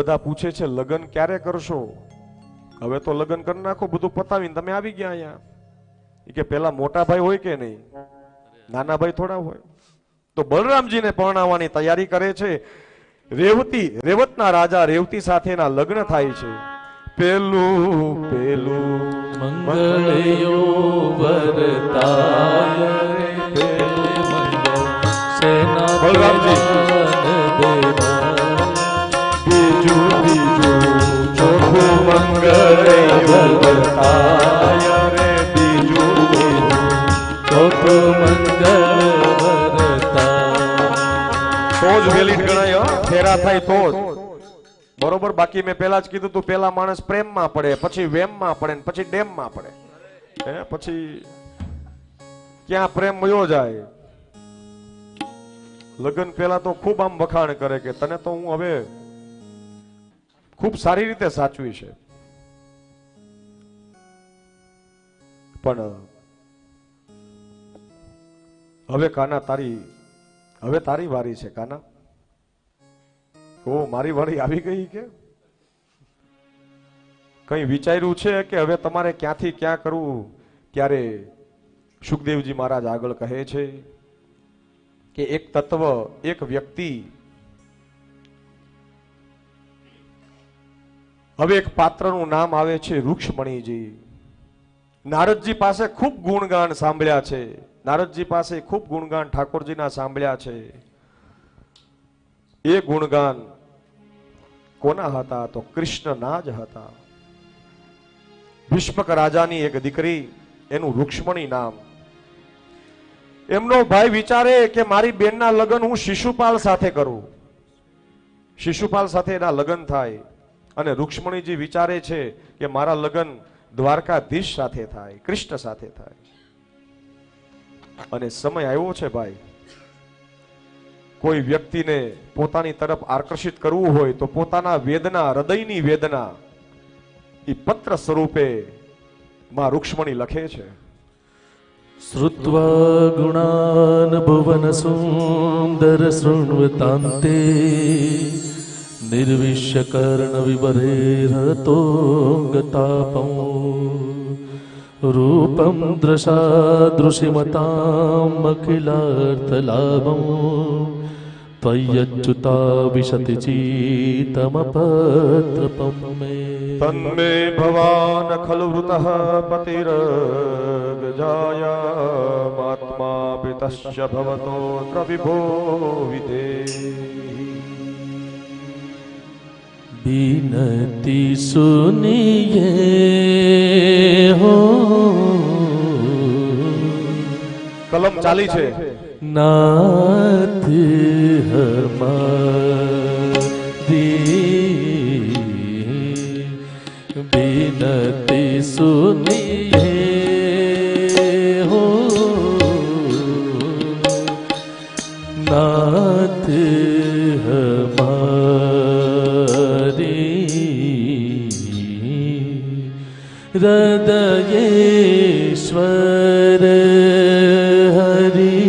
બધા પૂછે છે, લગ્ન ક્યારે કરશો? હવે તો લગ્ન કરી નાખો, બધું પતાવીને તમે આવી ગયા અહીંયા. કે, પેલા મોટા ભાઈ હોય કે નહીં? નાના ભાઈ થોડા હોય. તો બલરામજીને પરણાવવાની તૈયારી કરે છે. રેવતી, રેવતના રાજા રેવતી સાથેના લગ્ન થાય છે. પેલું પેલું મંગળયો વરતાય બલરામજી. ફેરા થાય તો બરોબર બાકી મેં પેલા જ કીધું તું પેલા માણસ પ્રેમમાં પડે પછી વેમમાં પડે ને પછી ડેમમાં પડે. હે પછી ક્યાં પ્રેમ મયો જાય. લગ્ન પેલા તો ખૂબ આમ વખાણ કરે કે તને તો હું હવે ખૂબ સારી રીતે સાચવી છે. પણ, હવે કાના તારી, હવે તારી વારી છે કાના? ઓ, મારી વારી આવી ગઈ કે? કઈ વિચાર્યું છે કે હવે તમારે ક્યાંથી ક્યાં કરવું? ત્યારે સુખદેવજી મહારાજ આગળ કહે છે કે એક તત્વ, એક વ્યક્તિ, હવે એક પાત્રનું નામ આવે છે રૂક્ષમણીજી. નારદજી પાસે ખૂબ ગુણગાન સાંભળ્યા છે. નારદજી પાસે ખૂબ ગુણગાન ઠાકોરજીના સાંભળ્યા છે. એ ગુણગાન કોના હતા? તો કૃષ્ણના જ હતા. ભીષ્મક રાજાની એક દીકરી, એનું રૂક્ષ્મણી નામ. એમનો ભાઈ વિચારે કે મારી બેનના લગ્ન હું શિશુપાલ સાથે કરું. શિશુપાલ સાથે એના લગ્ન થાય. અને રૂક્ષ્મણીજી વિચારે છે કે મારા લગ્ન દ્વારકાધીશ સાથે થાય, કૃષ્ણ સાથે થાય. અને સમય આવ્યો છે ભાઈ. કોઈ વ્યક્તિને પોતાની તરફ આકર્ષિત કરવું હોય તો પોતાના વેદના, હૃદયની વેદના એ પત્ર સ્વરૂપે માં રૂક્ષ્મણી લખે છે. શ્રુત્વા ગુણાન ભુવન સુંદર શૃણ્વતાંતે निर्विश्यकर्णविवरेहतो रूपं दृसादृशिमतामखिलार्थलाभं त्वय्यच्युता विशति चीतमपत्रपं मे। तन्मे भवान् खलु वृतः पतिरगजायामात्मापितश्च भवतो द्रविभो विदे। बिनती सुनिए हो કલમ ચાલી છે नाथ हमारी बिनती सुनिए हृदयेश्वर हरि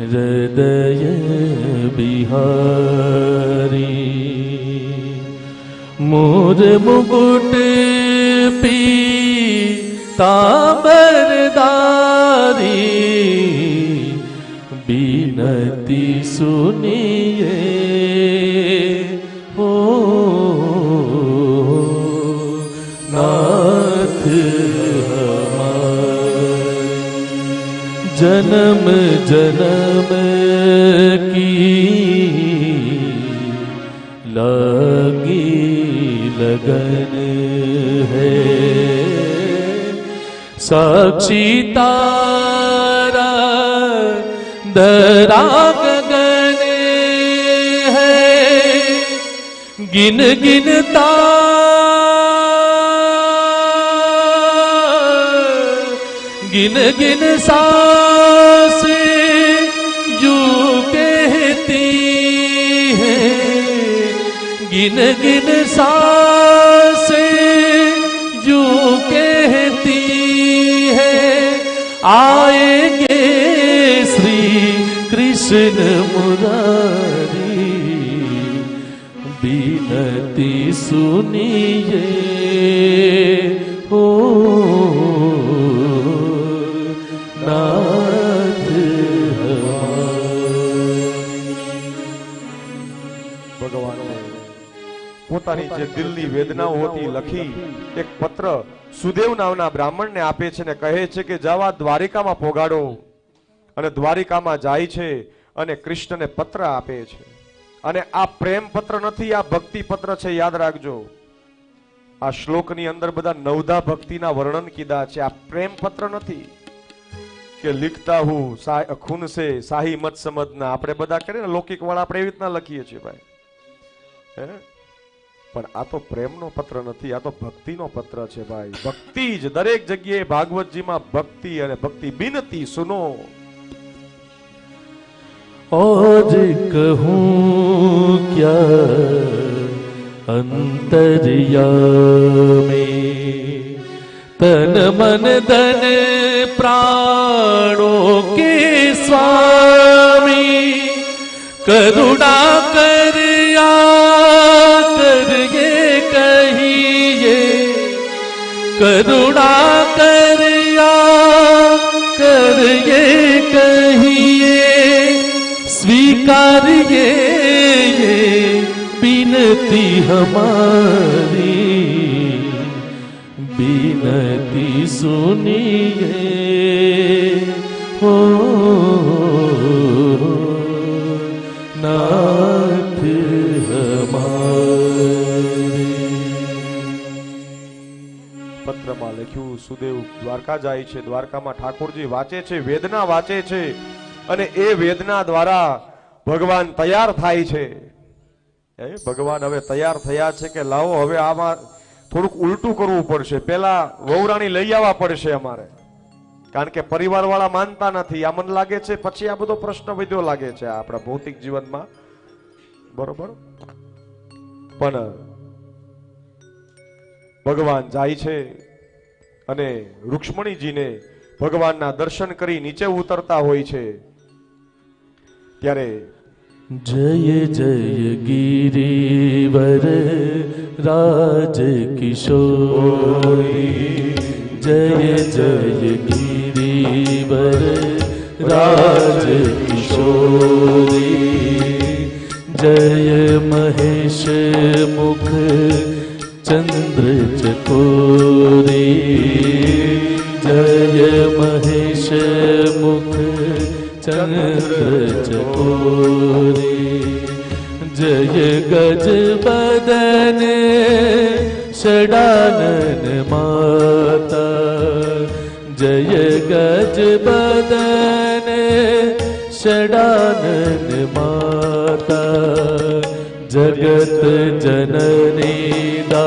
हृदय बिहारी। मोर मुकुट पी ताबरदारी बिनती सुनिए જનમ જનમ કી લગી લગન હે સાક્ષી તારા ધરા ગગન હે ગિન ગિન તા ગિન ગિન સા सांस जू कहती है, गिन गिन सांस जू कहती है, आएँगे श्री कृष्ण मुरारी। बिनती सुनिए। પોતાની જે દિલની વેદનાઓ હતી લખી એક પત્ર સુદેવ નામના બ્રાહ્મણને આપે છે ને કહે છે કે જવા દ્વારિકામાં પોગાડો. અને દ્વારિકામાં જાય છે અને કૃષ્ણને પત્ર આપે છે. અને આ પ્રેમ પત્ર નથી આ ભક્તિ પત્ર છે યાદ રાખજો. આ શ્લોકની અંદર બધા નવધા ભક્તિના વર્ણન કીધા છે. આ પ્રેમ પત્ર નથી કે લીખતા હું ખૂન સે શાહી મત સમજના આપણે બધા કરીએ ને લૌકિક વાળા આપણે એવી રીતના લખીએ છીએ ભાઈ. હે? પણ આ તો પ્રેમનો પત્ર નથી, આ તો ભક્તિનો પત્ર છે ભાઈ. ભક્તિ જ દરેક જગ્યાએ ભાગવતજીમાં ભક્તિ અને ભક્તિ બિનતી સુનો. ઓજ કહું ક્યા અંતરિયા તન મન ધન પ્રાણો કે સ્વામી? કરુણા કર્યા કરુણા કર્યા કરીએ કહીએ સ્વીકારીએ બિનતી હમારી બિનતી સુનિયે હો નાથ હમારી પત્રમાં લખ્યું, સુદેવ દ્વારકા જાય છે. દ્વારકામાં ઠાકોરજી વાંચે છે, વેદના વાંચે છે અને એ વેદના દ્વારા ભગવાન તૈયાર થાય છે. એ ભગવાન હવે તૈયાર થયા છે કે લાવો, હવે આમાં થોડુંક ઉલટું કરવું પડશે. પેલા વહુરાણી લઈ આવવા પડશે અમારે. કારણ કે પરિવાર વાળા માનતા નથી. આ મને લાગે છે, પછી આ બધો પ્રશ્ન વધ્યો લાગે છે આપણા ભૌતિક જીવનમાં. બરોબર? પણ ભગવાન જાય છે અને રુક્ષ્મણીજીને ભગવાનના દર્શન કરી નીચે ઉતરતા હોય છે. ત્યારે જય જય ગિરિવર રાજ કિશોરી. જય જય ગિરિવર રાજ કિશોરી. જય મહેશ बदन षडानन माता जय गज बदन षडानन माता जगत जननी दा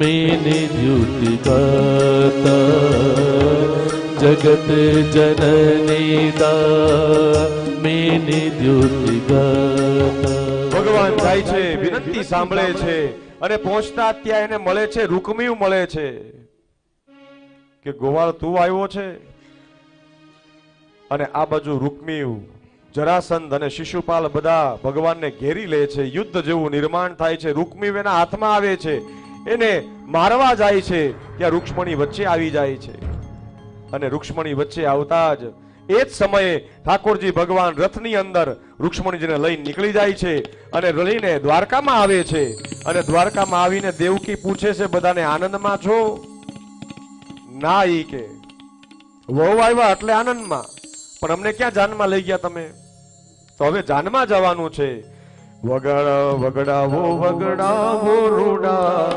मेनि द्युति गाता जगत जननी दा मेनि द्युति गाता ભગવાન જાય છે વિનંતી સાંભળે છે અને પહોંચતા ત્યાં એને મળે છે રૂકમિયું મળે છે કે ગોવાળ તું આવ્યો છે અને આ બાજુ રૂકમિયું જરાસંધ અને શિશુપાલ બધા ભગવાનને ઘેરી લે છે યુદ્ધ જેવું નિર્માણ થાય છે રૂકમિયું એના હાથમાં આવે છે એને મારવા જાય છે ત્યાં રૂક્ષ્મણી વચ્ચે આવી જાય છે અને રૂક્ષ્મણી વચ્ચે આવતા જ એ જ સમયે ઠાકોરજી ભગવાન રથની અંદર રૂક્ષ્મણીજીને લઈ નીકળી જાય છે અને લઈને દ્વારકામાં આવે છે. અને દ્વારકામાં આવીને દેવકી પૂછે છે, બધાને આનંદમાં છો? ના ઈ કે. વહુ આવ્યા એટલે આનંદમાં. પણ અમને ક્યાં જાનમાં લઈ ગયા તમે? તો હવે જાનમાં જવાનું છે. વગડા, વગડાવો વગડાવો, રૂડા,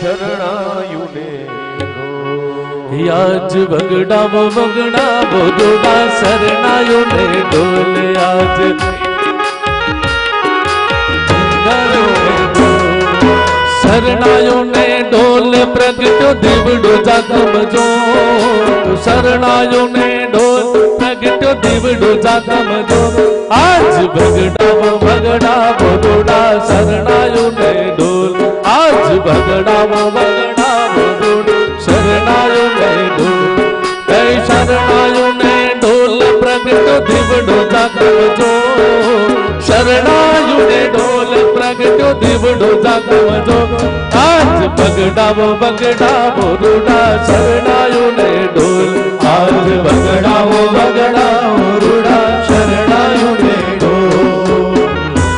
શરણાયુને રો. આજ વગડાવો વગડાવો દોડા શરણાયો ને ડોલે આજ શરણાયો ને ડોલ પ્રગટ્યો દીવડો જાગમજો શરણાયો ને ડોલ પ્રગટ્યો દીવડો જાગમજો આજ વગડાવો વગડાવો ઢોલે ઢોલ પ્રગટ્યો દેવડો જાગવજો આજ બગડાવો બગડાવો રૂડા શરણાયો ને ઢોલ. આજ બગડ